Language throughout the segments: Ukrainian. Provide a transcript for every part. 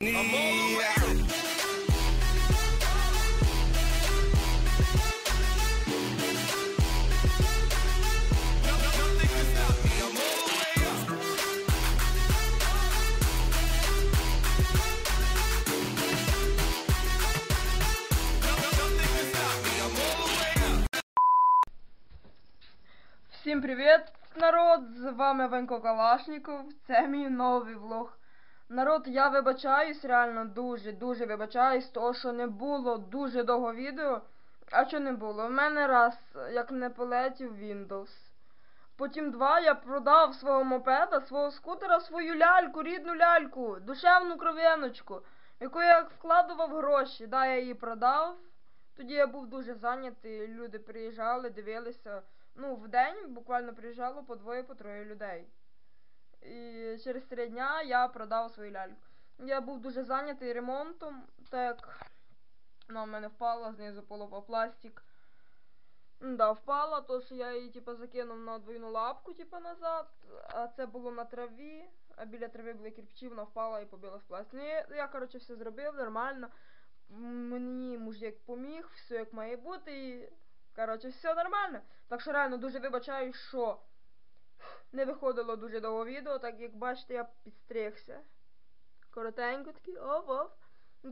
Всім привіт, народ! З вами Ванько Калашніков. Це мій новий влог. Народ, я вибачаюсь, реально дуже, дуже вибачаюсь, того що не було дуже довго відео. А що не було? У мене раз, як не полетів Windows. Потім два я продав свого мопеда, свого скутера, свою ляльку, рідну ляльку, душевну кров'яночку, яку я вкладував гроші. Да, я її продав. Тоді я був дуже зайнятий, люди приїжджали, дивилися. Ну, в день буквально приїжджало по двоє, по троє людей. І через три дня я продав свою ляльку. Я був дуже зайнятий ремонтом, так вона в мене впала, знизу полупопластик. Да, впала, то що я її типу, закинув на двойну лапку, типу, назад, а це було на траві, а біля трави були кирпичі, вона впала і побила в пластик. Ну, я, я коротше, все зробив нормально. Мені мужик поміг, все як має бути. і Коротше, все нормально. Так що реально дуже вибачаю, що не виходило дуже довго відео, так як бачите, я підстригся. Коротенько такий, оп-оп.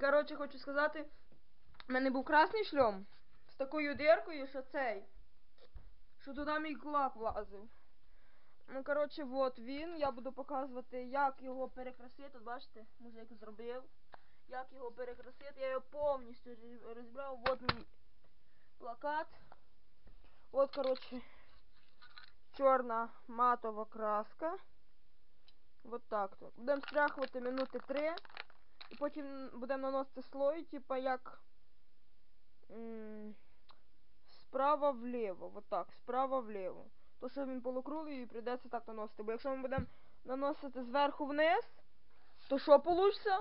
Коротше, хочу сказати, в мене був красний шльом з такою диркою, що цей. Що туди мій кулак влазив. Ну, коротше, от він. Я буду показувати, як його перекрасити. Бачите, мужик зробив. Як його перекрасити. Я його повністю розібрав. От мій плакат. От, коротше, чорна матова краска. Вот так то. Будемо стряхувати минути три. І потім будемо наносити слой, типа як справа вліво. Вот так, справа вліво. То що він полукруглий і прийдеться так наносити. Бо якщо ми будемо наносити зверху вниз, то що получиться?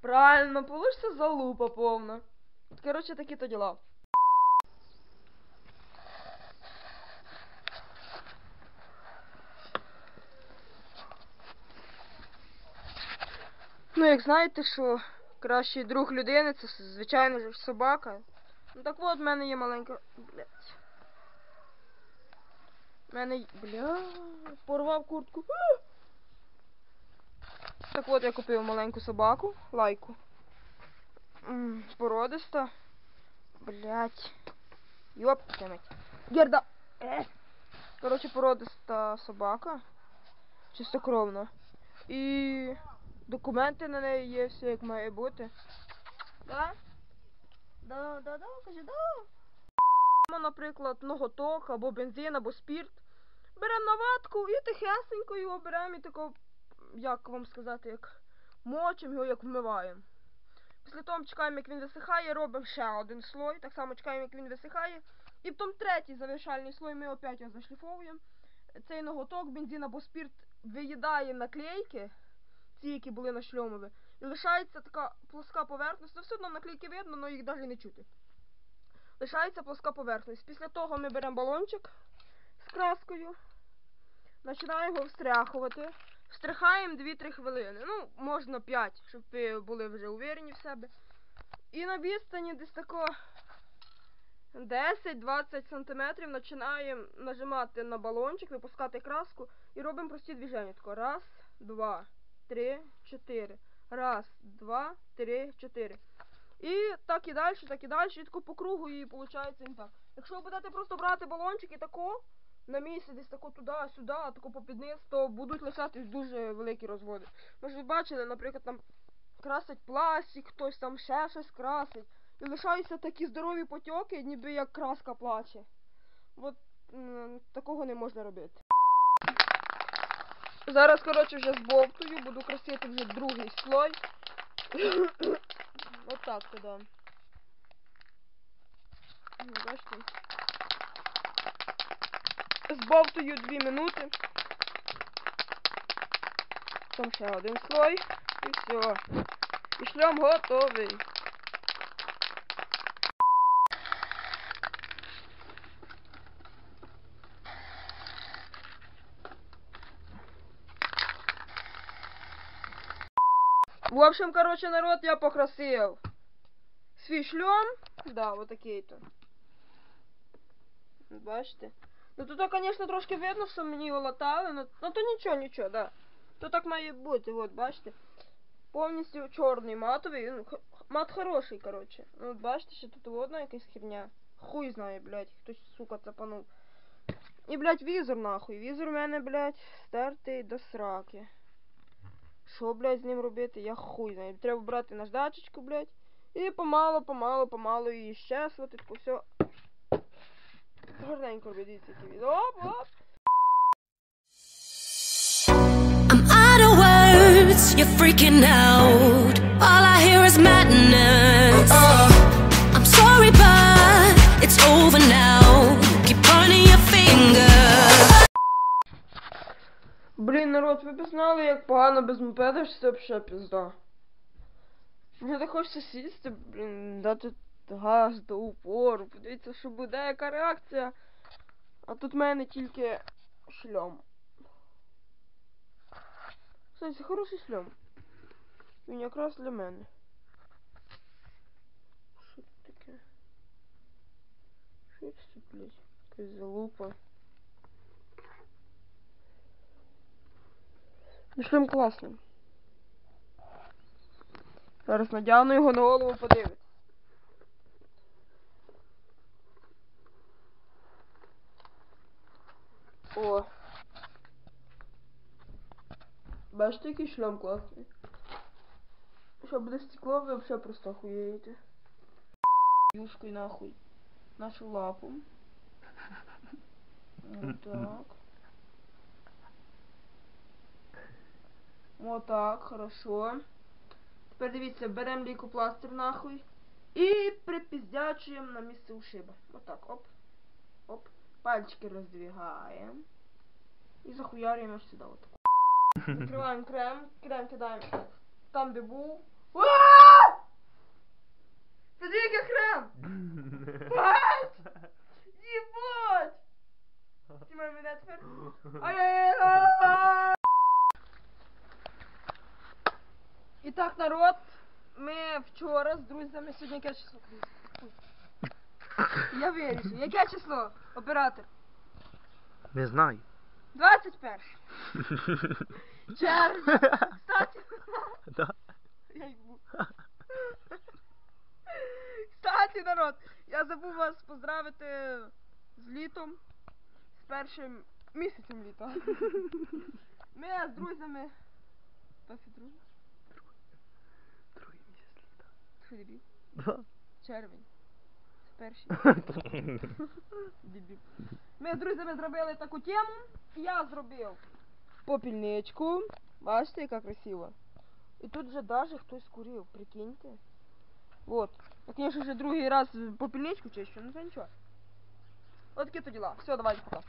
Правильно, получиться залупа повна. Коротше, такі то діла. Ну, як знаєте, що кращий друг людини це, звичайно ж, собака. Ну так от в мене є маленька. Блять. В мене. Бля. Порвав куртку. Так от я купив маленьку собаку, лайку. Породиста. Блять. Йоп, темить. Герда. Е. Коротше, породиста собака. Чистокровна. І... Документи на неї є, все як має бути. Да? Да, да, да, каже, да. Наприклад, ноготок, або бензин, або спірт. Беремо на ватку і тихесенько його беремо і тако, як вам сказати, як мочимо його, як вмиваємо. Після того чекаємо, як він висихає, робимо ще один слой. Так само чекаємо, як він висихає. І потім третій завершальний слой ми опять його зашліфовуємо. Цей ноготок, бензин або спірт виїдає наклейки ті, які були на шльомові. І лишається така плоска поверхність. Ну, все одно наклейки видно, але їх навіть не чути. Лишається плоска поверхність. Після того ми беремо балончик з краскою, починаємо його встряхувати. Встряхаємо 2-3 хвилини. Ну, можна 5, щоб ви були вже уверені в себе. І на відстані десь тако 10-20 см починаємо нажимати на балончик, випускати краску і робимо прості движення. Тако раз, два три, чотири. Раз, два, три, чотири. І так і далі, так і далі. І тако по кругу і виходить він так. Якщо ви будете просто брати балончик і тако, на місці десь тако туди-сюди, тако попід низ, то будуть лишатись дуже великі розводи. Ми ж ви бачили, наприклад, там красить пластик, хтось там ще щось красить. І лишаються такі здорові потьоки, ніби як краска плаче. От такого не можна робити. Зараз, коротше, вже збовтую, буду красити вже другий слой. Отак туди. Бачите? Збовтую 2 минути. Там ще один слой. І все. І шльом готовий. В общем, короче, народ, я покрасив свій шльом. Да, вот такий то. Бачите? Ну тут, конечно, трошки видно, що мені його латали, ну, ну то нічого, нічого, да. То так має бути, от, бачите. Повністю чорний матовий, ну, х- мат хороший, короче. Ну, от бачите, що тут одна якась херня. Хуй знає, блядь, хтось, сука, цапанув. І, блядь, візор нахуй. Візор у мене, блядь, стертий до сраки. Що, блядь, з ним робити? Я хуй знаю. Треба брати наждачечку, блядь. І помало, помало, помало її щеслити, тако все. Гарненько робить, дивіться, який він. Оп, оп. I'm out of words, you're freaking out. All I hear is madness. I'm народ, ви б знали, як погано без мопеда, що це взагалі пізда. Мені так хочеться сісти, блін, дати газ до упору, подивіться, що буде, яка реакція. А тут в мене тільки шльом. Кстати, це хороший шльом. Він якраз для мене. Що це таке? Що це, блядь? Якась залупа. Ну, шлем класний. Зараз надягну його на голову подивитися. О. Бачите, який шлем класний. Що буде стекло, ви взагалі просто охуєєте. Юшкою нахуй. Нашу лапу. Так. Вот так, хорошо. Тепер дивіться, беремо лейкопластир нахуй. І припіздячуємо на місце ушиба. Отак, оп. Оп. Пальчики роздвигаємо. І захуярюємо аж сюди. Отак. Закриваємо крем. Крем кидаємо там, де був. Це тільки! Бать! Єбать! Знімай мене тепер. Ай-яй-яй! І так, народ, ми вчора з друзями сьогодні яке число? Я вирішу. Яке число? Оператор? Не знаю. 21. Червня. Кстати, Да. я їбу. Кстати, народ, я забув вас поздравити з літом, з першим місяцем літа. Ми з друзями. Перший друг? Другий місяць літа. Що дебіл? Червень. Це перший. Дебіл. Ми з друзями зробили таку тему. Я зробив попільничку. Бачите, яка красива. І тут вже даже хтось курив, прикиньте. Вот. Я, конечно же, другий раз попільничку чищу, ну це нічого. От такі то діла. Все, давайте пока.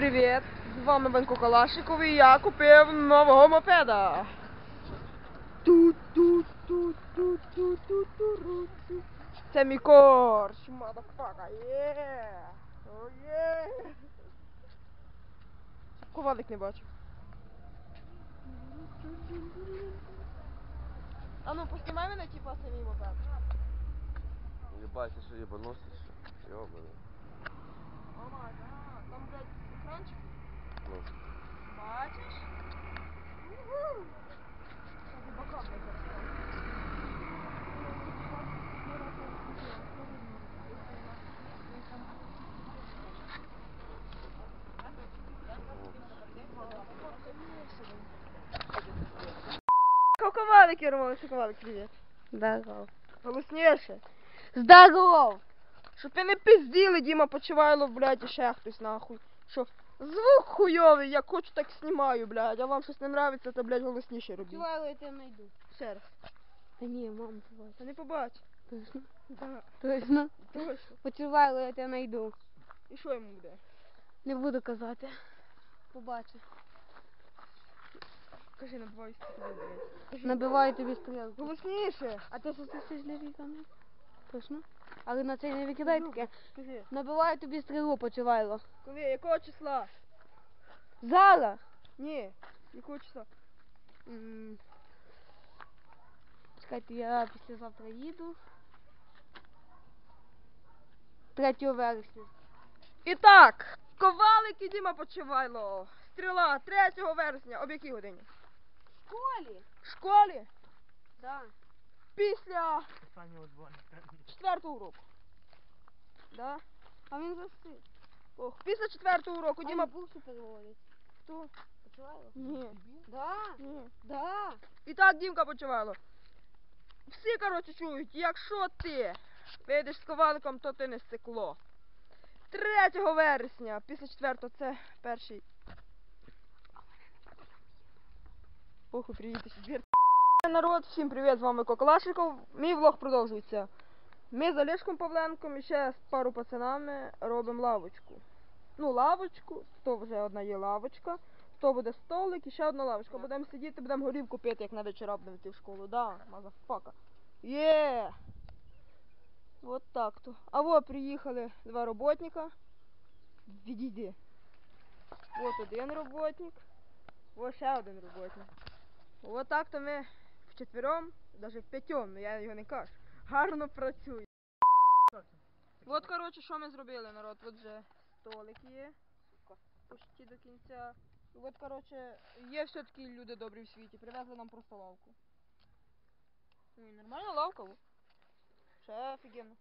Привіт! З вами Ванько Калашников і я купив нового мопеда. Це мій корч, мадафака, є! Ковалик не бачив. А ну, поснімай мене, типа, це мій мопед. Єбать, ти що? Йобаний. О там, блядь, екранчик. Ну. Бачиш? Розстав. Ковалик, Роман, ковалик, привіт. Здоров. Голосніше. Здоров! Щоб ви не пизділи, Діма Почивайло, блядь, і ще хтось нахуй. Що звук хуйовий, як хочу, так знімаю, блядь. А вам щось не нравиться, то, блядь, голосніше робіть. Чуваю, я тебе найду. ще раз. Та ні, мама побачить. Та не побач. Точно? Да, Точно. точно. Почувайло, я тебе знайду. І що йому буде? Не буду казати. Побачу. Кажи, набивай стрілу, блядь. Набиваю тобі стрілку. Голосніше. А ти сосисиш для віками? Точно? Але на це не викидай таке. Кажи. Набиваю тобі стрілу, почувайло. Коли, якого числа? Зараз! Ні. Якого числа? М. Чекайте, я післязавтра їду. 3 вересня. І так, Ковалик і Діма Почивайло. Стріла 3 вересня. Об якій годині? В школі? В школі Да. Після четвертого уроку. Да? А він застиг. Ох, після четвертого уроку Діма Діма... був суперволець. Хто? Почувайло? Ні. Да. Ні. Да. І так Дімка Почивайло. Всі, коротше, чують, якщо ти вийдеш з коваликом, то ти не стекло. 3 вересня, після 4 це перший. Ох, четвер. Народ, всім привіт, з вами Коколашиков. Мій влог продовжується. Ми з Олешком Павленком і ще з пару пацанами робимо лавочку. Ну, лавочку, то вже одна є лавочка, то буде столик і ще одна лавочка. Будемо сидіти, будемо горівку пити, як на вечора будемо йти в школу. Да, мазафака. Є! Вот так то. А во приїхали два роботника. Відійди. Вот один роботник. Во ще один роботник. Вот так то ми вчетвером, навіть в п'ятьом, ну я його не кажу. Гарно працює. От, коротше, що ми зробили, народ. От вже столик є. Почти до кінця. Вот, от, коротше, є все-таки люди добрі в світі. Привезли нам просто лавку. Ну, нормальна лавка. Ще офігенно.